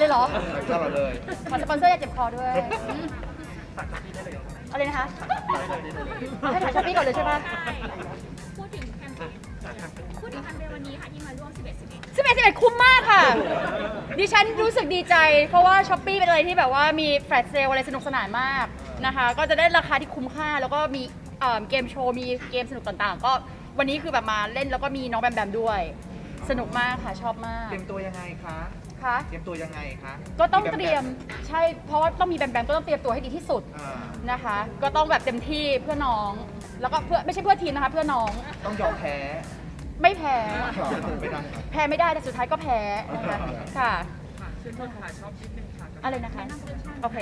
อย่างนี้ตลอดเลยเหรอตลอดเลยขอสปอนเซอร์อย่าเจ็บคอด้วยอะไรนะคะให้ถ่ายช้อปปี้ก่อนเลยใช่ปะพูดถึงแคมเปญพูดถึงแคมเปญวันนี้ค่ะที่มาร่วม 11 11สิบเอ็ดสิบเอ็ดคุ้มมากค่ะ ดิฉันรู้สึกดีใจ เพราะว่าช้อปปี้เป็นอะไรที่แบบว่ามีแฟลชเซลอะไรสนุกสนานมากนะคะ ก็จะได้ราคาที่คุ้มค่า แล้วก็มีเอ่อเกมโชว์ มีเกมสนุกต่างๆ ก็วันนี้คือแบบมาเล่นแล้วก็มีน้องแบมแบมด้วย สนุกมากค่ะชอบมาก เตรียมตัวยังไงคะ ค่ะเตรียมตัวยังไงคะก็ต้องเตรียมใช่เพราะว่าต้องมีแบมแบมก็ต้องเตรียมตัวให้ดีที่สุดอ่านะคะ ก็ต้องแบบเต็มที่เพื่อน้อง แล้วก็เพื่อไม่ใช่เพื่อทีมนะคะ เพื่อน้องต้องยอมแพ้ไม่แพ้ไม่ได้ แพ้ไม่ได้แต่สุดท้ายก็แพ้นะคะค่ะอะไรนะคะโอเค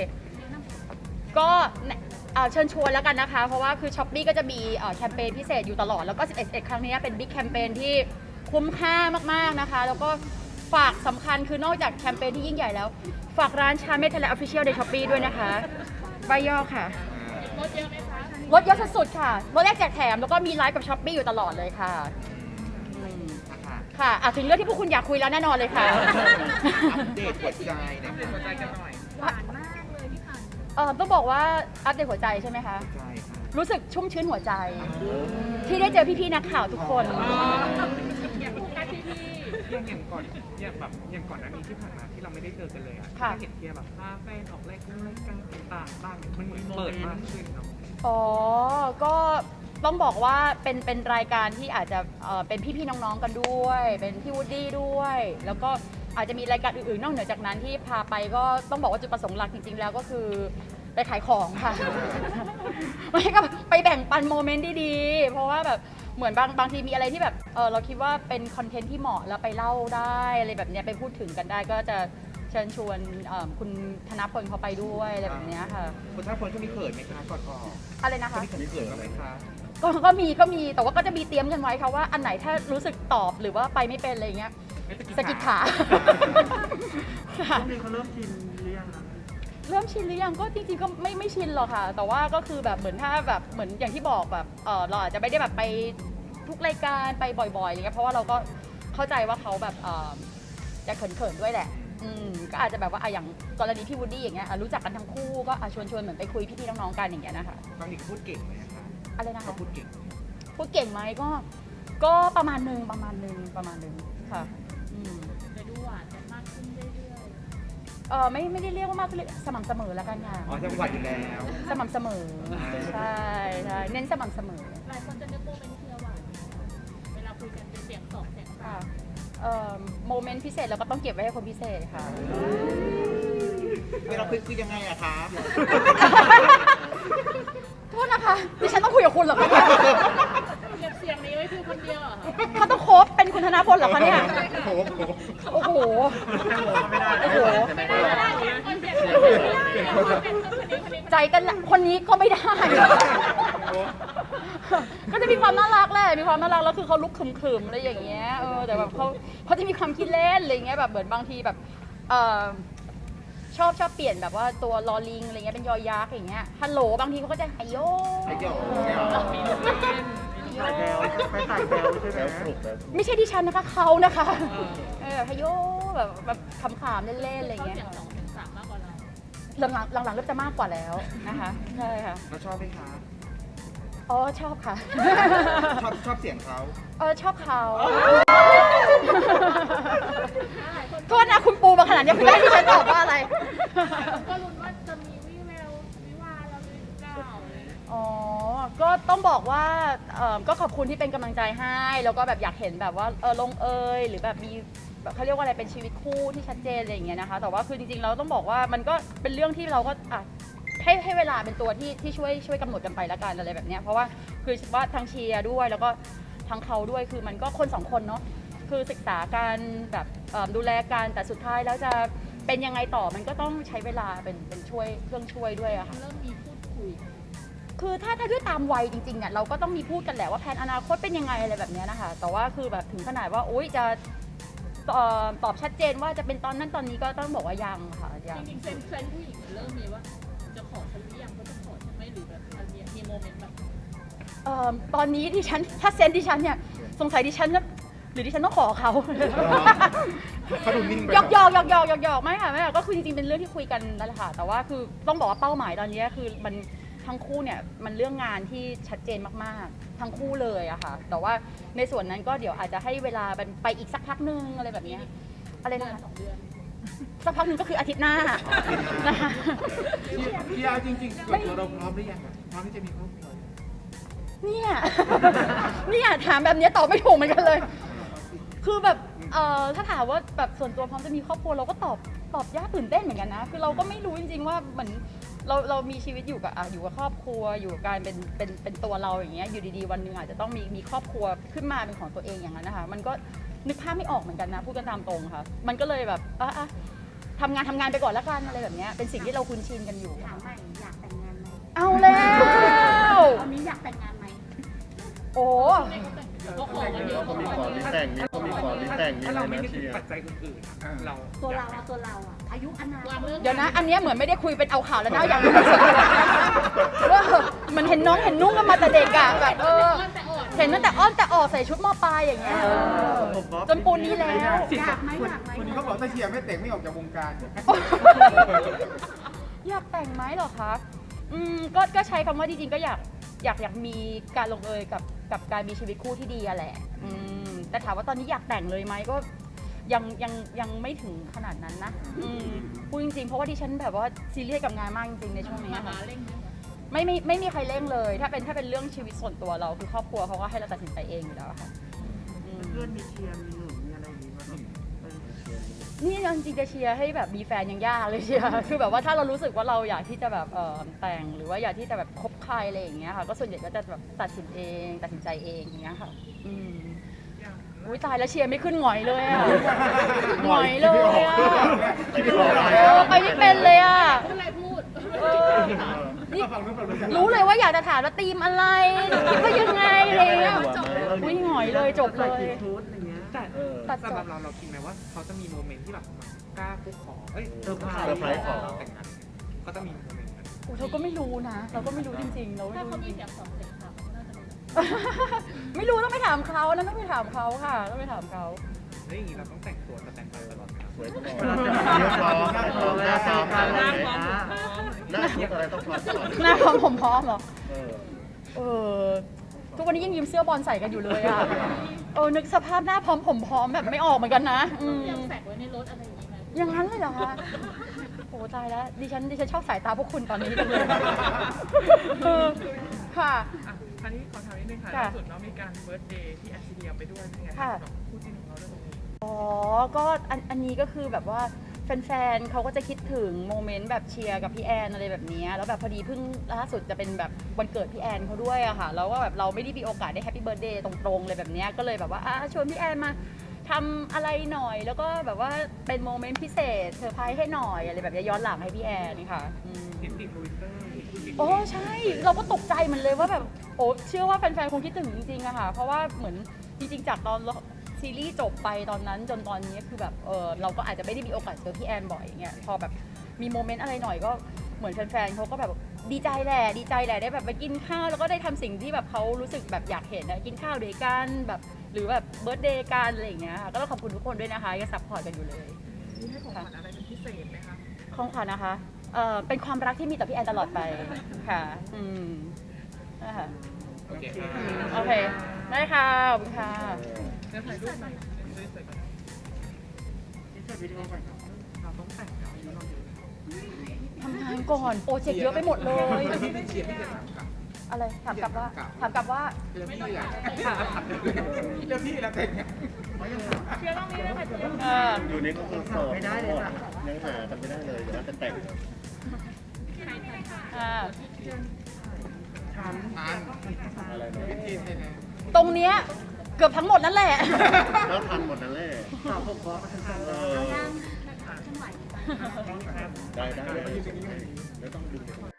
ก็เนี่ยเอ่อเชิญชวนแล้วกันนะคะ เพราะว่าคือช้อปปี้ก็จะมีเอ่อแคมเปญพิเศษอยู่ตลอด แล้วก็ 11 11 ครั้งนี้เป็นบิ๊กแคมเปญที่คุ้มค่ามากๆนะคะ แล้วก็ ฝากสำคัญคือนอกจากแคมเปญที่ยิ่งใหญ่แล้ว ฝากร้านชาเมทและออฟฟิเชียลในช้อปปี้ด้วยนะคะใบย่อค่ะลดเยอะไหมคะลดเยอะสุดๆค่ะลดแรกแจกแถมแล้วก็มีไลฟ์กับช้อปปี้อยู่ตลอดเลยค่ะนะคะค่ะอะถึงเรื่องที่พวกคุณอยากคุยแล้วแน่นอนเลยค่ะ อัปเดตหัวใจนะคะหัวใจกันหน่อยหวานมากเลยที่ผ่านเออต้องบอกว่าอัปเดตหัวใจใช่ไหมคะหัวใจค่ะรู้สึกชุ่มชื้นหัวใจ ที่ได้เจอพี่ๆนักข่าวทุกคน อย่างอย่างก่อนอย่างแบบอย่างก่อนหน้านี้ที่ผ่านมาที่เราไม่ได้เจอกันเลยอะค่ะก็เห็นเทียแบบพาแฟนออกรายการรายการต่างๆบ้างมันเหมือนเปิดมากขึ้นเนาะ อ๋อ ก็ต้องบอกว่าเป็นเป็นรายการที่อาจจะเอ่อเป็นพี่ๆน้องๆกันด้วย เป็นพี่วูดดี้ด้วย แล้วก็อาจจะมีรายการอื่นๆนอกเหนือจากนั้นที่พาไปก็ต้องบอกว่าจุดประสงค์หลักจริงๆแล้วก็คือไปขายของค่ะ ไม่ก็ไปแบ่งปันโมเมนต์ดีๆ เพราะว่าแบบ เหมือนบางบางทีมีอะไรที่แบบเออเราคิดว่าเป็นคอนเทนต์ที่เหมาะแล้วไปเล่าได้อะไรแบบเนี้ยไปพูดถึงกันได้ก็จะเชิญชวนเอิ่มคุณธนพลเขาไปด้วยอะไรแบบเนี้ยค่ะ คุณท่าพลก็มีเขินไหมคะก่อนออกอะไรนะคะ มีเขินเขินไหมคะก็ก็มีก็มีแต่ว่าก็จะมีเตรียมกันไว้ค่ะว่าอันไหนถ้ารู้สึกตอบหรือว่าไปไม่เป็นอะไรอย่างเงี้ย สะกิดขาค่ะช่วงนี้เขาเริ่มชินหรือยังนะ เริ่มชินหรือยังก็จริงๆก็ไม่ไม่ชินหรอกค่ะ แต่ว่าก็คือแบบเหมือนถ้าแบบเหมือนอย่างที่บอกแบบเออเราอาจจะไม่ได้แบบไปทุกรายการไปบ่อยๆอะไรเงี้ยเพราะว่าเราก็เข้าใจว่าเขาแบบเออจะเขินๆด้วยแหละอืมก็อาจจะแบบว่าอะอย่างกรณีพี่วูดดี้อย่างเงี้ยอะรู้จักกันทั้งคู่ก็อะชวนๆเหมือนไปคุยพี่ๆน้องๆกันอย่างเงี้ยนะคะบางทีเขาพูดเก่งไหมคะอะไรนะคะเขาพูดเก่ง พูดเก่งไหมก็ ก็ประมาณหนึ่งประมาณหนึ่งประมาณหนึ่งค่ะ เออไม่ไม่ได้เรียกว่ามากขึ้นเลยสม่ำเสมอแล้วกันค่ะ อ๋อจะหวัดอยู่แล้ว สม่ำเสมอ ใช่ใช่เน้นสม่ำเสมอๆหลายคนจะนึกโมเป็นที่หวานเวลาคุยกันเป็นเสียงสองเสียงสาค่ะมเอ่อโมเมนต์พิเศษเราก็ต้องเก็บไว้ให้คนพิเศษค่ะ เวลาคุยคือยังไงอะคะโทษนะคะดิฉันต้องคุยกับคุณเหรอคะเนี่ยเก็บเสียงนี้ไว้คือคนเดียวเหรอคะเขาต้องโคบเป็นคุณธนพลเหรอคะเนี่ย โอ้โห โอ้โหโอ้โหไม่ได้ไม่ได้เสียงคนเสียงคนไม่ได้เสียงคนเป็นคนนี้คนนี้ใจกันละคนนี้ก็ไม่ได้ ก็จะมีความน่ารักแหละมีความน่ารักแล้วคือเขาลุกขึมๆอะไรอย่างเงี้ยเออแต่แบบเขาเขาจะมีความคิดเล่นอะไรเงี้ยแบบเหมือนบางทีแบบเออชอบชอบเปลี่ยนแบบว่าตัวลอลิงอะไรเงี้ยเป็นยอยักษ์อย่างเงี้ยฮัลโหลบางทีเขาก็จะไฮโยไอ้เกี่ ยวไฮโยไปใส่แบลใช่ไหมแล้วปลุกแล้วไม่ใช่ดิฉันนะคะเขานะคะเออไฮโยแบบแบบขำๆเล่นๆอะไรเขาเงี้ยเสียงสองเสียงสามมากกว่าเราหลังๆหลังๆเริ่มจะมากกว่าแล้วนะคะใช่ค่ะเราชอบไหมคะอ๋อชอบค่ะ ชอบชอบเสียงเขาเออชอบเขาโทษนะคุณปูมาขนาดนี้คุณได้ที่ฉันตอบว่าอะไร ก็ลุ้ ก็ต้องบอกว่าเอิ่มก็ขอบคุณที่เป็นกำลังใจให้ แล้วก็แบบอยากเห็นแบบว่าเออลงเอยหรือแบบมีแบบเขาเรียกว่าอะไรเป็นชีวิตคู่ที่ชัดเจนอะไรอย่างเงี้ยนะคะ แต่ว่าคือจริงๆเราต้องบอกว่ามันก็เป็นเรื่องที่เราก็อะให้ให้เวลาเป็นตัวที่ที่ช่วยช่วยกำหนดกันไปละกันอะไรแบบเนี้ยเพราะว่าคือว่าทั้งเชียร์ด้วยแล้วก็ทั้งเขาด้วยคือมันก็คนสองคนเนาะคือศึกษาการแบบเอิ่มดูแลกันแต่สุดท้ายแล้วจะเป็นยังไงต่อมันก็ต้องใช้เวลาเป็นเป็นช่วยเครื่องช่วยด้วยอะค่ะ เริ่มมีพูดคุย คือถ้าถ้าด้วยตามวัยจริงๆอะเราก็ต้องมีพูดกันแหละว่าแผนอนาคตเป็นยังไงอะไรแบบเนี้ยนะคะแต่ว่าคือแบบถึงขนาดว่าโอ๊ยจะเอ่อตอบชัดเจนว่าจะเป็นตอนนั้นตอนนี้ก็ต้องบอกว่ายังค่ะยัง จริงๆเซนเซนผู้หญิงมันเริ่มมีว่า จะขอฉันหรือยังก็จะขอฉันไหม่หรือแบบมันมีมีโมเมนต์แบบเอ่อตอนนี้ที่ฉันถ้าเซนที่ฉันเนี่ยสงสัยดิฉันนะหรือดิฉันต้องขอเขา เขาดูนิ่งไปหยอกหยอกหยอกหยอกหยอกหยอกไม่ค่ะไม่ค่ะก็คือจริงๆเป็นเรื่องที่คุยกันนั่นแหละค่ะแต่ว่าคือต้องบอกว่าเป้าหมายตอนนี้คือมัน ทั้งคู่เนี่ยมันเรื่องงานที่ชัดเจนมากๆ ทั้งคู่เลยอะค่ะ แต่ว่าในส่วนนั้นก็เดี๋ยวอาจจะให้เวลามันไปอีกสักพักนึงอะไรแบบเนี้ยอะไรนะคะสักพักหนึงก็คืออาทิตย์หน้านะคะ พี่อาจริงๆส่วนตัวเราพร้อมหรือยังอะพร้อมที่จะมีครอบครัวเนี่ย เนี่ยถามแบบเนี้ยตอบไม่ถูกเหมือนกันเลย คือแบบเอ่อถ้าถามว่าแบบส่วนตัวพร้อมจะมีครอบครัวเราก็ตอบตอบยากตื่นเต้นเหมือนกันนะ คือเราก็ไม่รู้จริงๆว่าเหมือน เราเรามีชีวิตอยู่กับอะอยู่กับครอบครัวอยู่กับการเป็นเป็นเป็นตัวเราอย่างเงี้ยอยู่ดีๆวันหนึ่งอาจจะต้องมีมีครอบครัวขึ้นมาเป็นของตัวเองอย่างนั้นนะคะ มันก็นึกภาพไม่ออกเหมือนกันนะพูดกันตามตรงค่ะ มันก็เลยแบบอะอะทำงานทำงานไปก่อนละกันอะไรแบบเนี้ยเป็นสิ่งที่เราคุ้นชินกันอยู่ ถามใหม่อยากแต่งงานไหมเอาแล้ว ตอนนี้อยากแต่งงานไหมโอ้ ก็ขอกันเยอะเขามีขอมีแต่งมี เขามีขอมีแต่งมีถ้าอะไรเราไม่นะนึกเชีถึงยร์ปัจจัยอื่นๆอะเราตัวเราอะตัวเราอะอายุอานามเดี๋ยวนะ อันเนี้ยเหมือนไม่ได้คุยเป็นเอาข่าวแล้วนะอย่างนี้ว่ามันเห็นน้องเห็นนุ่งกันมาแต่เด็กอะแบบเออ เห็นตั้งแต่อ้อนแต่ออกใส่ชุดมอปลายอย่างเงี้ยเออจนปูนนี้แล้ว อยากไหมอยากไหมคนนี้เขาบอกถ้าเชียร์ไม่แต่งไม่ออกจากวงการ อยากแต่งไหมเหรอคะอืมก็ก็ใช้คำว่าจริงๆก็อยากอยากอยากมีการลงเอยกับกับการมีชีวิตคู่ที่ดีอะแหละ อืม แต่ถามว่าตอนนี้อยากแต่งเลยไหมก็ยังยังยังไม่ถึงขนาดนั้นนะอืมพูดจริงๆเพราะว่าดิฉันแบบว่าซีเรียสกับงานมากจริงๆในช่วงนี้ค่ะไม่ไม่ไม่มีใครเร่งเลย ถ้าเป็นถ้าเป็นเรื่องชีวิตส่วนตัวเรา คือครอบครัวเขาก็ให้เราตัดสินใจเองอยู่แล้วอะค่ะอืม เพื่อนมีเชียร์มีหนุนมีอะไรอย่างนี้มานี่จริงๆจะเชียร์ให้แบบมีแฟนยังยากเลยเชียร์ คือแบบว่าถ้าเรารู้สึกว่าเราอยากที่จะแบบเอ่อแต่งหรือว่าอยากที่จะแบบคบใครอะไรอย่างเงี้ยค่ะ ก็ส่วนใหญ่ก็จะแบบตัดสินเอง ตัดสินใจเองอย่างเงี้ยค่ะ อืม อุ้ยตายแล้วเชียร์ไม่ขึ้นหงอยเลยอะหงอยเลยอะไปไม่บอกเออไปไม่เป็นเลยอะอะไรพูดเออนี่รู้เลยว่าอยากจะถามว่าธีมอะไรคิดว่ายังไงอะไรอย่างเงี้ยอุ้ยหงอยเลยจบเลยชุดอย่างเงี้ยแต่เออตัดจสำหรับบเราเราคิดไหมว่าเขาจะมีโมเมนต์ที่แบบมากล้าคุกขอเอ้ยเซอร์ไพรส์ขอ แต่งงานก็จะมีโมเมนต์นั้นอุ๊ยเราก็ไม่รู้นะ เราก็ไม่รู้จริงๆเราไม่ถ้ารู้เขาจมีริงเสียงสองเสี ไม่รู้ต้องไปถามเขานะต้องไปถามเขาค่ะต้องไปถามเขาแล้วอย่างนี้เราต้องแต่งตัวจะแต่งไปตลอดไหมครับสวยตลอดเยอะพร้อมหน้าพร้อมหน้าพร้อมหน้าพร้อมหน้าชุดอะไรต้องพร้อมตลอดหน้าพร้อมผมพร้อมเหรอเออเออทุกวันนี้ยังยืมเสื้อบอลใส่กันอยู่เลยอะเออนึกสภาพหน้าพร้อมผมพร้อมแบบไม่ออกเหมือนกันนะอืมยังแฝกไว้ในรถอะไรอย่างนี้ไหมอย่างนั้นเลยเหรอคะโอ้ตายแล้วดิฉันดิฉันชอบสายตาพวกคุณตอนนี้จังเลยเออค่ะ อะคราวนี้ขอถามนิดนึงค่ะค่ะล่าสุดเนาะมีการเบิร์ธเดย์ที่แอซิเดียไปด้วยเป็นไงค่ะ กับคู่จิ้นของเราเรื่องนี้อ๋อ ก็อันอันนี้ก็คือแบบว่าแฟนๆเขาก็จะคิดถึงโมเมนต์แบบเชียร์กับพี่แอนอะไรแบบเนี้ยแล้วแบบพอดีเพิ่งล่าสุดจะเป็นแบบวันเกิดพี่แอนเขาด้วยอะค่ะ แล้วก็แบบเราไม่ได้มีโอกาสได้แฮปปี้เบิร์ดเดย์ตรงๆเลยแบบเนี้ยก็เลยแบบว่าอะชวนพี่แอนมาทำอะไรหน่อย แล้วก็แบบว่าเป็นโมเมนต์พิเศษเซอร์ไพรส์ให้หน่อยอะไรแบบเนี้ยย้อนหลังให้พี่แอนนี่ค่ะอืมเห็นติดทวิตเตอร์โอ้ใช่เราก็ตกใจเหมันเลยว่าแบบ โอ้เชื่อว่าแฟนๆ คงคิดถึงจริงๆอะค่ะ เพราะว่าเหมือนจริงๆ จากตอนซีรีส์จบไปตอนนั้นจนตอนนี้คือแบบเออเราก็อาจจะไม่ได้มีโอกาสเจอพี่แอนบ่อยอย่างเงี้ยพอแบบมีโมเมนต์อะไรหน่อยก็เหมือนแฟนๆเขาก็แบบดีใจแหละดีใจแหละได้แบบไปกินข้าวแล้วก็ได้ทำสิ่งที่แบบเขารู้สึกแบบอยากเห็นนะกินข้าวด้วยกันแบบหรือแบบเบิร์ดเดย์กันอะไรอย่างเงี้ยค่ะก็ต้องขอบคุณทุกคนด้วยนะคะยังซัพพอร์ตกันอยู่เลยมีให้ของขวัญอะไรเป็นพิเศษไหมคะของขวัญนะคะเอ่อเป็นความรักที่มีต่อพี่แอนตลอดไปค่ะ อืม นะคะโอเคค่ะโอเคได้ค่ะขอบคุณค่ะเดี๋ยวถ่ายรูปหน่อยเดี๋ยวถ่ายก่อนเราต้องแต่งแล้วอายุเราเยอะทำงานก่อนโปรเจกต์เยอะไปหมดเลยที่ไม่เชียร์ที่จะถามกลับอะไรถามกลับว่าถามกลับว่าเดี๋ยวพี่อยากถามเดี๋ยวพี่แล้วแต่งงานเชื่อต้องมีไหมคะเจ๊เอออยู่นี่ก็คือโสดยังหากันไม่ได้เลยเดี๋ยวว่าจะแต่งอ่า ตรงเนี้ยเกือบทั้งหมดนั่นแหละก็ทันหมดนั่นแหละสาวผมพร้อมมาทันเออยังฉันไหวได้ได้ได้เดี๋ยวต้องดู